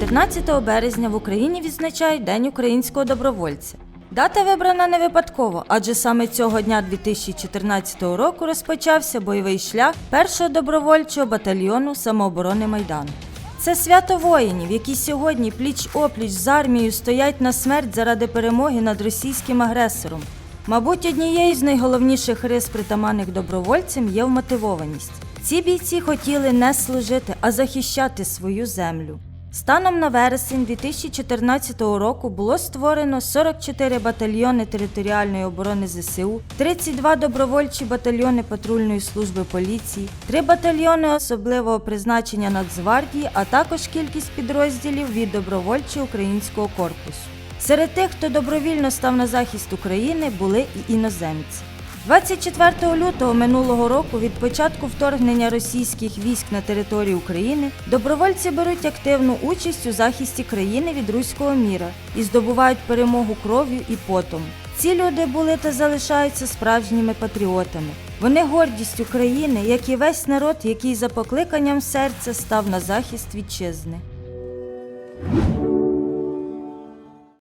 14 березня в Україні відзначають День українського добровольця. Дата вибрана не випадково, адже саме цього дня 2014 року розпочався бойовий шлях першого добровольчого батальйону самооборони Майдану. Це свято воїнів, які сьогодні пліч опліч з армією стоять на смерть заради перемоги над російським агресором. Мабуть, однією з найголовніших рис притаманних добровольцям є вмотивованість. Ці бійці хотіли не служити, а захищати свою землю. Станом на вересень 2014 року було створено 44 батальйони територіальної оборони ЗСУ, 32 добровольчі батальйони патрульної служби поліції, 3 батальйони особливого призначення Нацгвардії, а також кількість підрозділів від добровольчого українського корпусу. Серед тих, хто добровільно став на захист України, були і іноземці. 24 лютого минулого року від початку вторгнення російських військ на територію України добровольці беруть активну участь у захисті країни від руського міра і здобувають перемогу кров'ю і потом. Ці люди були та залишаються справжніми патріотами. Вони гордість України, як і весь народ, який за покликанням серця став на захист вітчизни.